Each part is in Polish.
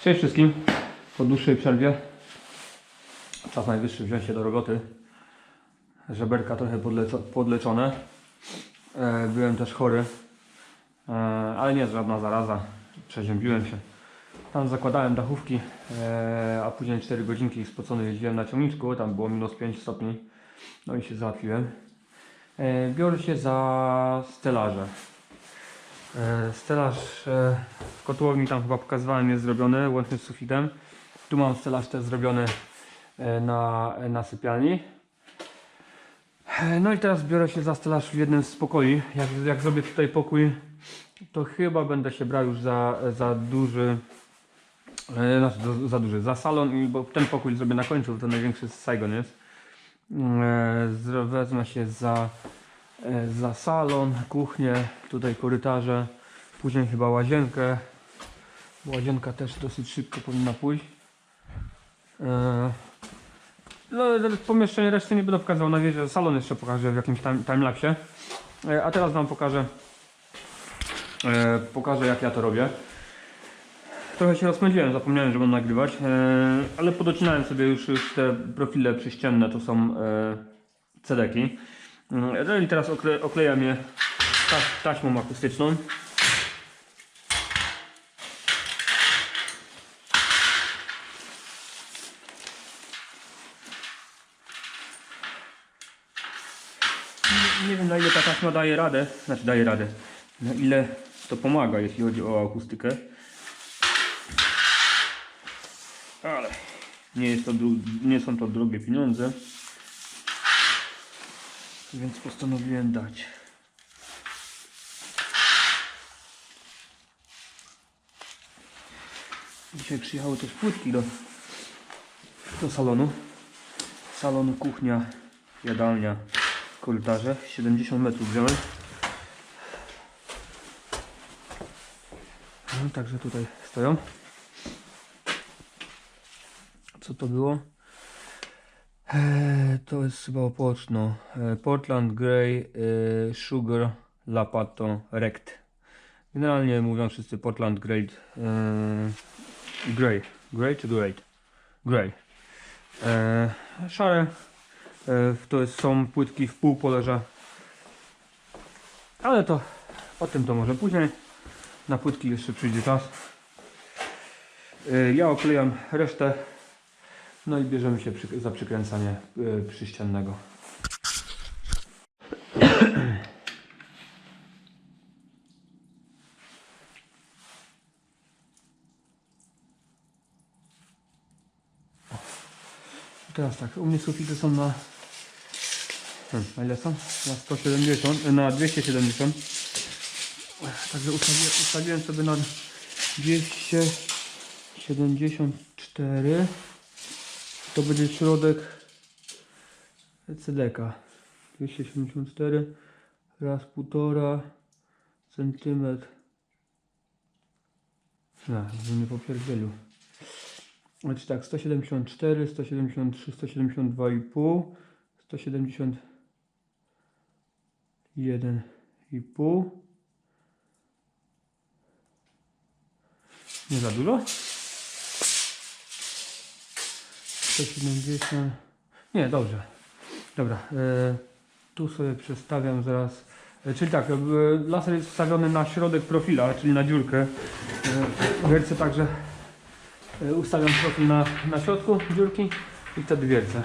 Cześć wszystkim. Po dłuższej przerwie czas najwyższy wziąć się do roboty. Żeberka trochę podleco- podleczone. E, byłem też chory, e, ale nie jest żadna zaraza. Przeziębiłem się. Tam zakładałem dachówki, e, a później 4 godzinki spocony jeździłem na ciągniczku. Tam było minus 5 stopni. No i się załatwiłem. E, biorę się za stelaże. E, Stelaż e, w kotłowni tam chyba pokazywałem jest zrobiony łącznie z sufitem. Tu mam stelaż też zrobiony e, na, na sypialni. No i teraz biorę się za stelaż w jednym z pokoi. Jak, jak zrobię tutaj pokój, to chyba będę się brał już za, za duży, znaczy za, duży, za salon, bo ten pokój zrobię na końcu, bo to największy z Saigon jest. Zro- Wezmę się za za salon, kuchnię, tutaj korytarze, później chyba łazienkę. Łazienka też dosyć szybko powinna pójść. E, No, pomieszczenie reszty nie będę pokazał na wieży, salon jeszcze pokażę w jakimś time- timelapsie. E, A teraz wam pokażę, e, pokażę jak ja to robię. Trochę się rozpędziłem, zapomniałem, że mam nagrywać, e, ale podocinałem sobie już, już te profile przyścienne, to są e, cedeki. No teraz okle, oklejam je taś, taśmą akustyczną. Nie, wiem na ile ta taśma daje radę, znaczy daje radę, na ile to pomaga jeśli chodzi o akustykę. Ale nie, jest to nie są to drogie pieniądze. Więc postanowiłem dać. Dzisiaj przyjechały też płytki do, do salonu. Salon, kuchnia, jadalnia, korytarze. 70 metrów wziąłem. No, także tutaj stoją. Co to było? Eee, To jest chyba opoczno. Eee, Portland Grey eee, Sugar Lapato Rect. Generalnie mówią wszyscy Portland Grey Grey. Grey czy Great? Grey. Szare. To jest, są płytki w pół poleże. Ale to o tym to może później. Na płytki jeszcze przyjdzie czas. Ja oklejam resztę no i bierzemy się przy, za przykręcanie y, przyściennego. Teraz tak, u mnie sufity są na... Hmm, na ile są? Na 170, y, na 270. Także ustawiłem, ustawiłem sobie na 274 to będzie środek CDK 274 raz półtora centymetr. No, nie popierdzielił. Znaczy tak 174 173 172,5 171 i pół. Nie za dużo 170. Nie, dobrze. Dobra. E, tu sobie przestawiam zaraz. E, czyli tak, e, laser jest wstawiony na środek profila, czyli na dziurkę. Wiercę także ustawiam profil na, na środku dziurki i wtedy wiercę.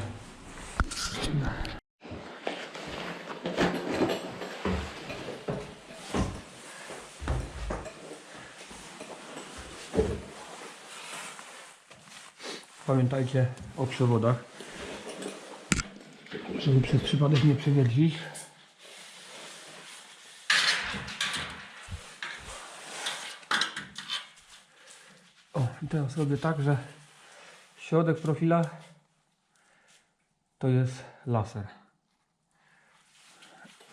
Pamiętajcie o przewodach, żeby przez przypadek nie przewiercić. O, i teraz robię tak, że środek profila to jest laser.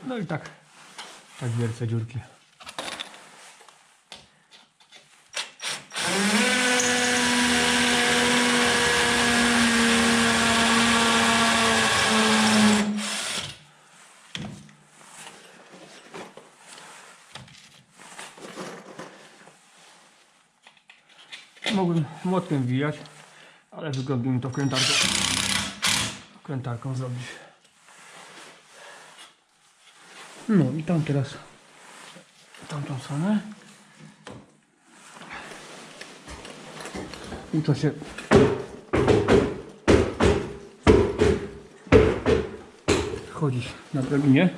No i tak, tak wiercę dziurki. Młotkiem wijać, ale wygodnie mi to krętarką, krętarką zrobić. No i tam teraz tamtą stronę. Uczę się chodzić na drabinie.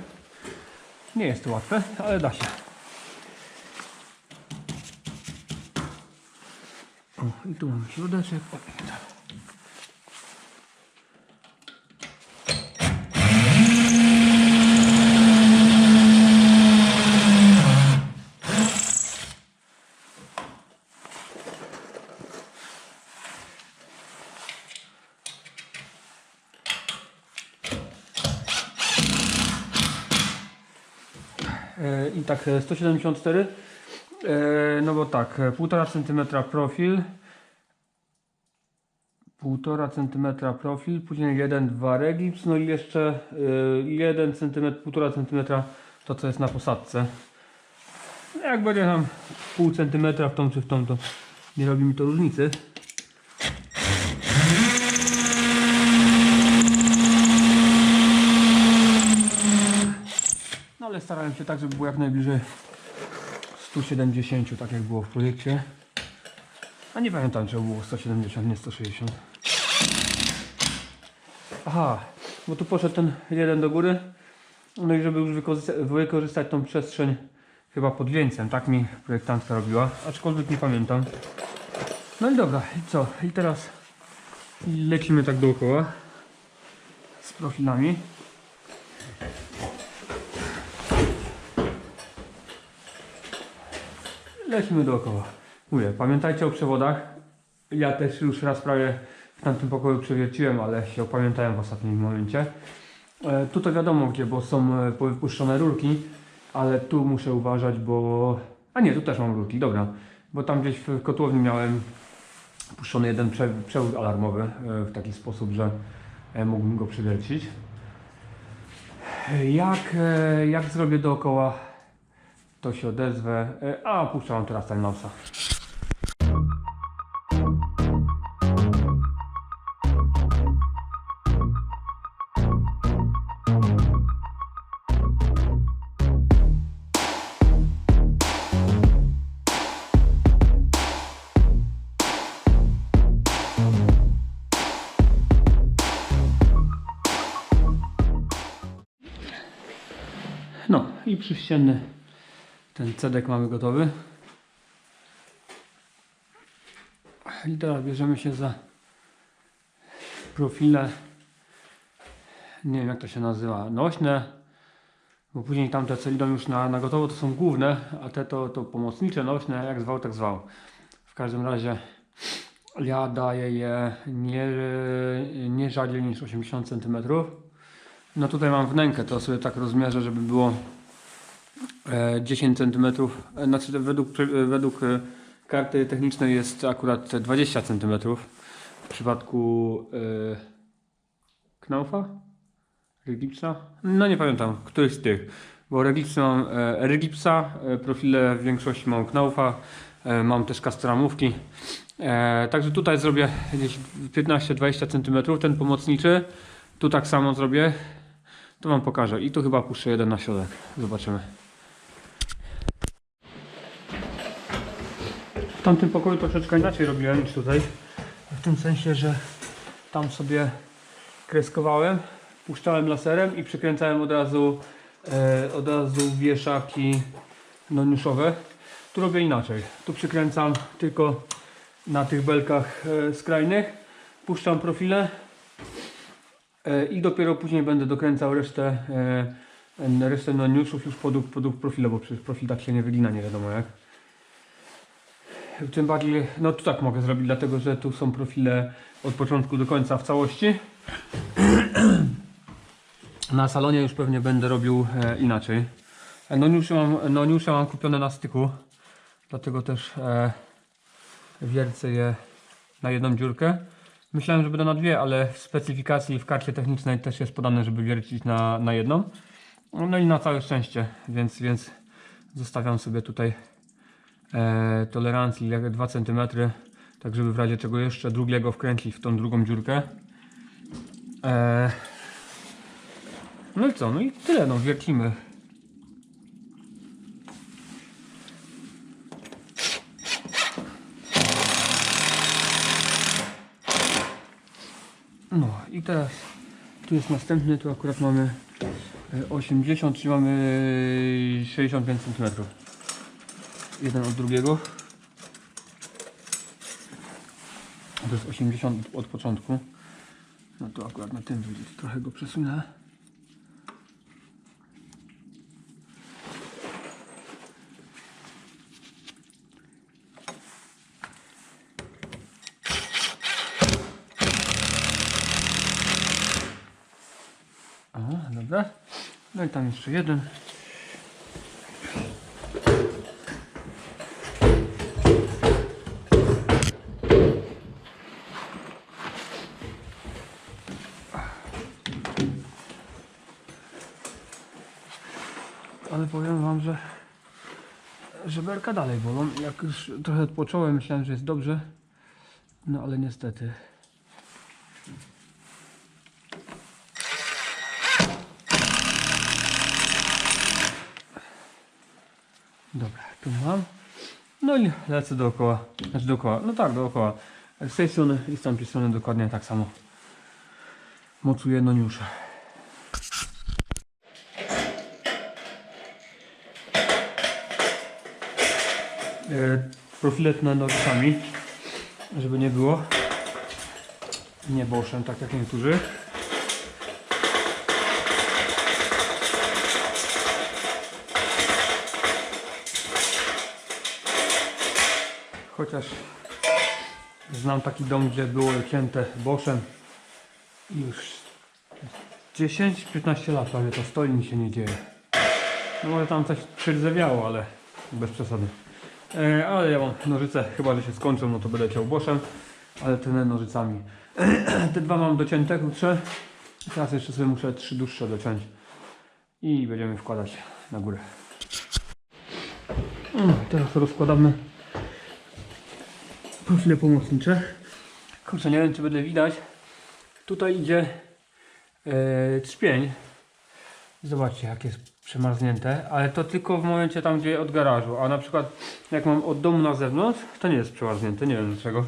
Nie jest to łatwe, ale da się. O, i tu mamy środeczek. O, i tak. E, I tak e, 174. E, No bo tak, e, 1,5 cm profil. 1,5 cm profil, później 1-2 regips, no i jeszcze e, 1 cm, 1,5 cm to co jest na posadce. No Jak będzie tam pół centymetra w tą czy w tą, to nie robi mi to różnicy. No ale starałem się tak, żeby było jak najbliżej 170, tak jak było w projekcie. A nie pamiętam, czy było 170, nie 160. Aha, bo tu poszedł ten jeden do góry. No i żeby już wykorzystać, tą przestrzeń chyba pod wieńcem, tak mi projektantka robiła, aczkolwiek nie pamiętam. No i dobra, i co? I teraz lecimy tak dookoła z profilami. Lecimy dookoła. Mówię, pamiętajcie o przewodach. Ja też już raz prawie w tamtym pokoju przewierciłem, ale się opamiętałem w ostatnim momencie. E, to wiadomo gdzie, bo są e, wypuszczone rurki, ale tu muszę uważać, bo... A nie, tu też mam rurki, dobra. Bo tam gdzieś w kotłowni miałem puszczony jeden prze, przewód alarmowy e, w taki sposób, że e, mógłbym go przewiercić. E, Jak, e, jak zrobię dookoła, to się odezwę. E, A, puszczę wam teraz timelapsa. No i przyścienny ten cedek mamy gotowy. I teraz bierzemy się za profile. Nie wiem jak to się nazywa. Nośne. Bo później tamte idą już na, na gotowo to są główne, a te to, to pomocnicze, nośne, jak zwał, tak zwał. W każdym razie ja daję je nie, nie rzadziej niż 80 cm. No tutaj mam wnękę, to sobie tak rozmierzę, żeby było 10 cm. E, Znaczy według, e, według e, karty technicznej jest akurat 20 cm. W przypadku e, Knaufa? Reglipsa? No nie pamiętam, któryś z tych. Bo Reglipsy mam e, Reglipsa, e, profile w większości mam Knaufa, e, mam też kastramówki. E, także tutaj zrobię gdzieś 15-20 cm ten pomocniczy. Tu tak samo zrobię. To wam pokażę. I tu chyba puszczę jeden na środek. Zobaczymy. W tamtym pokoju troszeczkę inaczej robiłem niż tutaj. W tym sensie, że tam sobie kreskowałem, puszczałem laserem i przykręcałem od razu, e, od razu wieszaki noniuszowe. Tu robię inaczej. Tu przykręcam tylko na tych belkach e, skrajnych. Puszczam profile, E, I dopiero później będę dokręcał resztę, e, resztę noniuszów już podług, podług profila, bo przecież profil tak się nie wygina, nie wiadomo jak. Tym bardziej, no tu tak mogę zrobić, dlatego że tu są profile od początku do końca w całości. Na salonie już pewnie będę robił e, inaczej. E, Noniusze mam, noniusze mam kupione na styku, dlatego też e, wiercę je na jedną dziurkę. Myślałem, że będą na dwie, ale w specyfikacji w karcie technicznej też jest podane, żeby wiercić na, na jedną. No i na całe szczęście, więc, więc zostawiam sobie tutaj e, tolerancji jak 2 cm tak żeby w razie czego jeszcze drugiego wkręcić w tą drugą dziurkę. Eee, no i co? No i tyle, no wiercimy. No i teraz tu jest następny, tu akurat mamy e, 80, czyli mamy 65 cm. Jeden od drugiego. To jest 80 od początku. No to akurat na tym wyjdzie, trochę go przesunę. Dobra. No i tam jeszcze jeden. Ale powiem wam, że żeberka dalej bolą. Jak już trochę odpocząłem, myślałem, że jest dobrze. No ale niestety. Dobra, tu mam. No i lecę dookoła. Znaczy dookoła. No tak, dookoła. Z tej strony i z tamtej strony dokładnie tak samo. Mocuję noniusze. E, profiletne nożyczami, żeby nie było. Nie boszem, tak jak niektórzy. Chociaż znam taki dom, gdzie było cięte boszem już 10-15 lat prawie to stoi mi się nie dzieje. No może tam coś przydzewiało, ale bez przesady. E, ale ja mam nożyce, chyba że się skończą, no to będę ciął boszem, ale ten nożycami. Te dwa mam docięte, krótsze. Teraz jeszcze sobie muszę trzy dłuższe dociąć. I będziemy wkładać na górę. No, teraz rozkładamy profile pomocnicze. Kurczę, nie wiem czy będę widać. Tutaj idzie e, trzpień. Zobaczcie jak jest przemarznięte, ale to tylko w momencie tam gdzie od garażu, a na przykład jak mam od domu na zewnątrz, to nie jest przemarznięte, nie wiem dlaczego.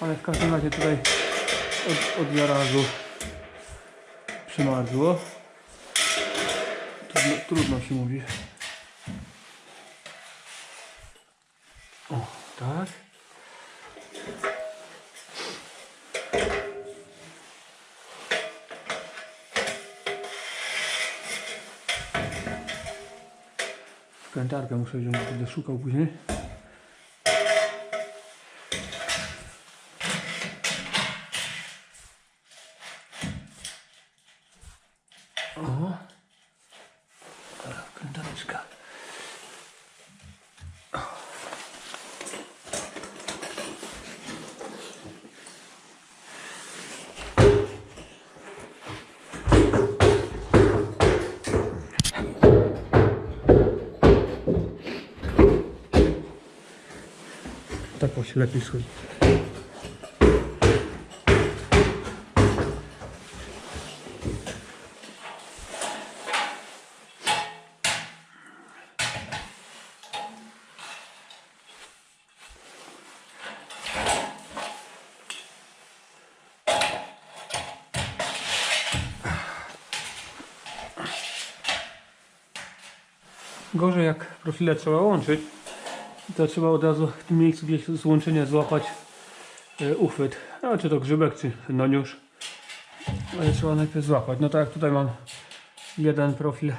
Ale w każdym razie tutaj od, od garażu przemarzło. Trudno, trudno się mówi. O, tak. Wkrętarkę muszę wziąć, będę szukał później. O. Dobra, Wkrętareczka. Się lepiej schodzi. Gorzej jak profile trzeba łączyć, to trzeba od razu w tym miejscu gdzieś złączenie złapać e, uchwyt. A czy to grzybek, czy noniusz. Ale trzeba najpierw złapać. No tak jak tutaj mam jeden profil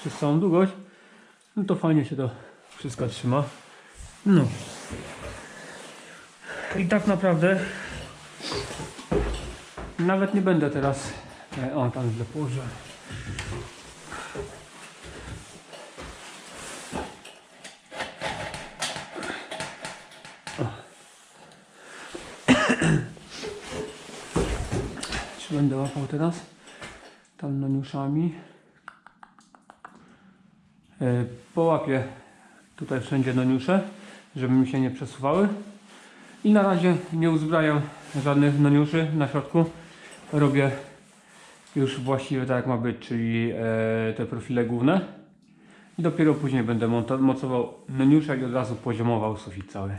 przez całą długość, no to fajnie się to wszystko trzyma. No. I tak naprawdę nawet nie będę teraz. e, O, tam źle położyłem. Będę łapał teraz? Tam noniuszami. E, Połapię tutaj wszędzie noniusze. żeby mi się nie przesuwały. I na razie nie uzbrajam żadnych noniuszy na środku. Robię już właściwie tak jak ma być, czyli e, te profile główne. I dopiero później będę mocował noniusze i od razu poziomował sufit cały.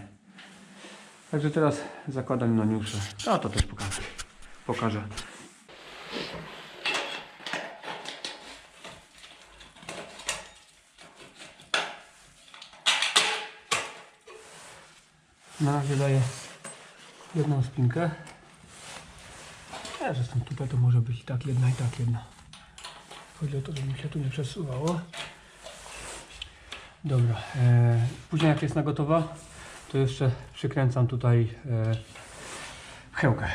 Także teraz zakładam noniusze. A to też pokażę. Pokażę. Na razie daję jedną spinkę. Ja zresztą tutaj to może być i tak jedna i tak jedna. Chodzi o to, żeby mi się tu nie przesuwało. Dobra, e, później jak jest nagotowa, to jeszcze przykręcam tutaj e, pchełkę.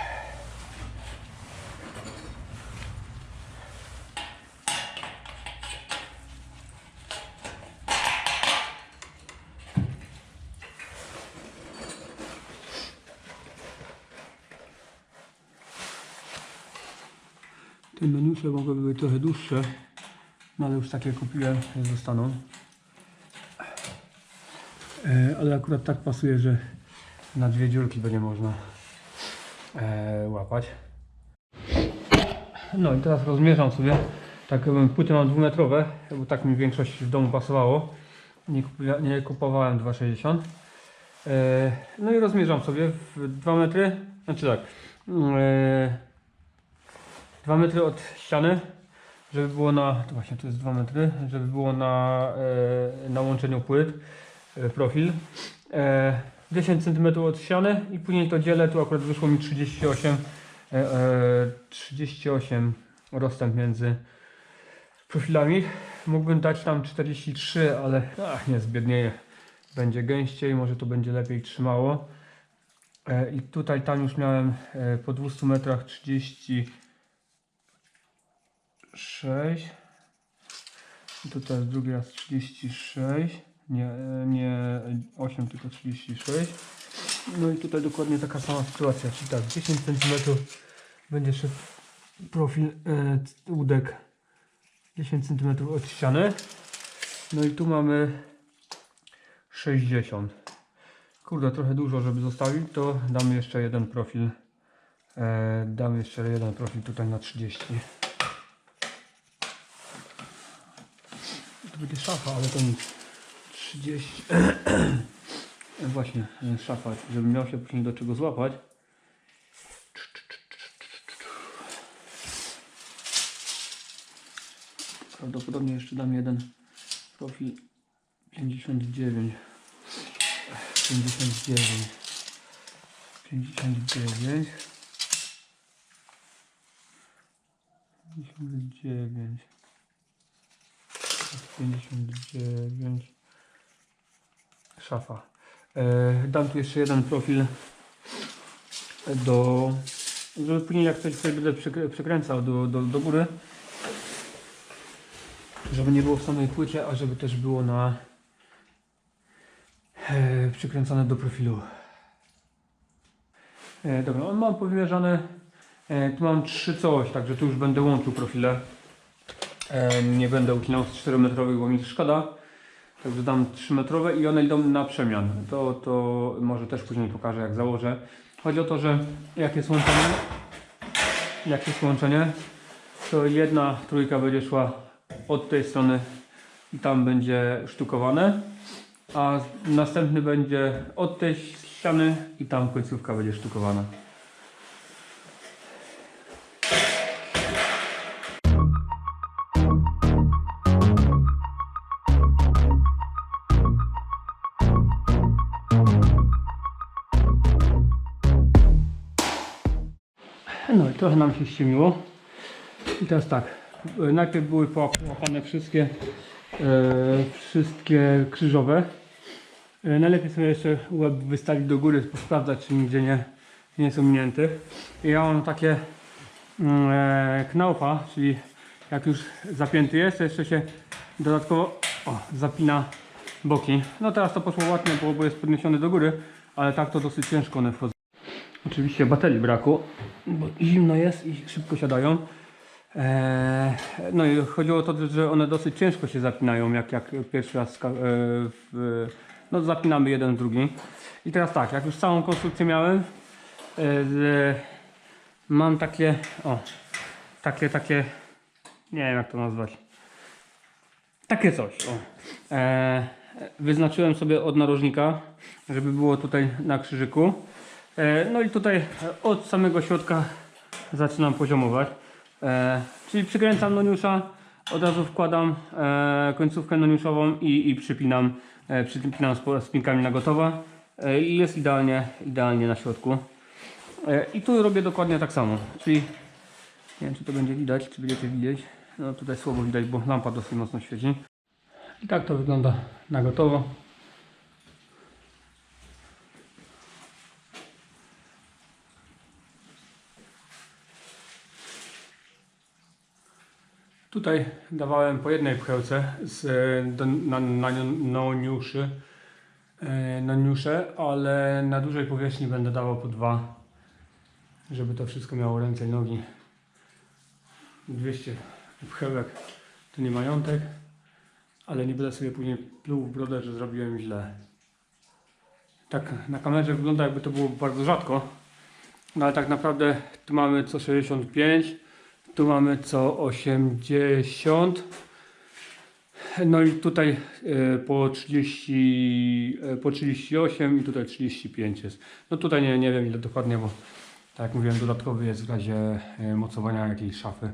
Meniusze mogłyby być trochę dłuższe, no ale już takie kupiłem, zostaną. E, ale akurat tak pasuje, że na dwie dziurki będzie można e, łapać. No i teraz rozmierzam sobie. Tak, płyty mam dwumetrowe, bo tak mi większość w domu pasowało. Nie, nie kupowałem 2,60. E, no i rozmierzam sobie w 2 metry. Znaczy tak. E, 2 metry od ściany, żeby było na. To właśnie to jest 2 metry, żeby było na, e, na łączeniu płyt e, profil. E, 10 cm od ściany i później to dzielę. Tu akurat wyszło mi 38, e, e, 38 rozstęp między profilami. Mógłbym dać tam 43, ale ach, nie zbiednieje. Będzie gęściej, może to będzie lepiej trzymało. E, I tutaj tam już miałem e, po 200 metrach 30 6. Tutaj jest drugi raz 36. Nie, nie 8, tylko 36. No i tutaj dokładnie taka sama sytuacja. Czyli tak, 10 cm będzie szedł profil e, łódek 10 cm od ściany. No i tu mamy 60. Kurde, trochę dużo, żeby zostawić, to damy jeszcze jeden profil. E, damy jeszcze jeden profil tutaj na 30. będzie szafa, ale nic. 30. Właśnie, e, szafa, żeby miał się później do czego złapać. Prawdopodobnie jeszcze dam jeden profil 59. 59. 59. 59. 59 szafa. E, dam tu jeszcze jeden profil do żeby później jak coś sobie będę przykręcał do, do, do góry. Żeby nie było w samej płycie, a żeby też było na e, przykręcone do profilu. E, dobra, on mam powierzane e, tu mam trzy coś, także tu już będę łączył profile Nie będę ucinał z 4-metrowych, bo mi szkoda. Także dam 3-metrowe i one idą na przemian. To, to może też później pokażę jak założę. Chodzi o to, że jak jest łączenie, jak jest łączenie, to jedna trójka będzie szła od tej strony i tam będzie sztukowane, a następny będzie od tej ściany i tam końcówka będzie sztukowana. Trochę nam się ściemiło. I teraz tak, najpierw były połapane wszystkie, e, wszystkie krzyżowe. E, najlepiej sobie jeszcze łeb wystawić do góry, sprawdzać czy nigdzie nie, nie jest ominięty. I ja mam takie mm, e, czyli jak już zapięty jest, to jeszcze się dodatkowo o, zapina boki. No teraz to poszło ładnie, bo, bo jest podniesiony do góry, ale tak to dosyć ciężko one wchodzą. Oczywiście baterii braku, bo zimno jest i szybko siadają. Eee, no i chodziło o to, że one dosyć ciężko się zapinają, jak, jak pierwszy raz e, w, no zapinamy jeden drugi. I teraz tak, jak już całą konstrukcję miałem, e, mam takie, o, takie, takie, nie wiem jak to nazwać. Takie coś. O. E, wyznaczyłem sobie od narożnika, żeby było tutaj na krzyżyku. E, no i tutaj od samego środka zaczynam poziomować. E, czyli przykręcam noniusza, od razu wkładam e, końcówkę noniuszową i, i przypinam, przypinam z spinkami na gotowe. E, I jest idealnie, idealnie na środku. I tu robię dokładnie tak samo. Czyli nie wiem czy to będzie widać, czy będziecie widzieć. No tutaj słabo widać, bo lampa dosyć mocno świeci. I tak to wygląda na gotowo. Tutaj dawałem po jednej pchełce z, do, na, na noniuszy, e, noniusze, ale na dużej powierzchni będę dawał po dwa, żeby to wszystko miało ręce i nogi. 200 pchełek to nie majątek, ale nie będę sobie później pluł w brodę, że zrobiłem źle. Tak na kamerze wygląda jakby to było bardzo rzadko, no ale tak naprawdę tu mamy co 65, tu mamy co 80. No i tutaj e, po 30, e, po 38 i tutaj 35 jest. No tutaj nie, nie wiem ile dokładnie, bo tak jak mówiłem dodatkowy jest w razie e, mocowania jakiejś szafy,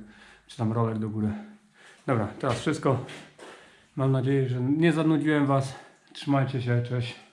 czy tam rolek do góry. Dobra, teraz wszystko. Mam nadzieję, że nie zanudziłem Was. Trzymajcie się, cześć.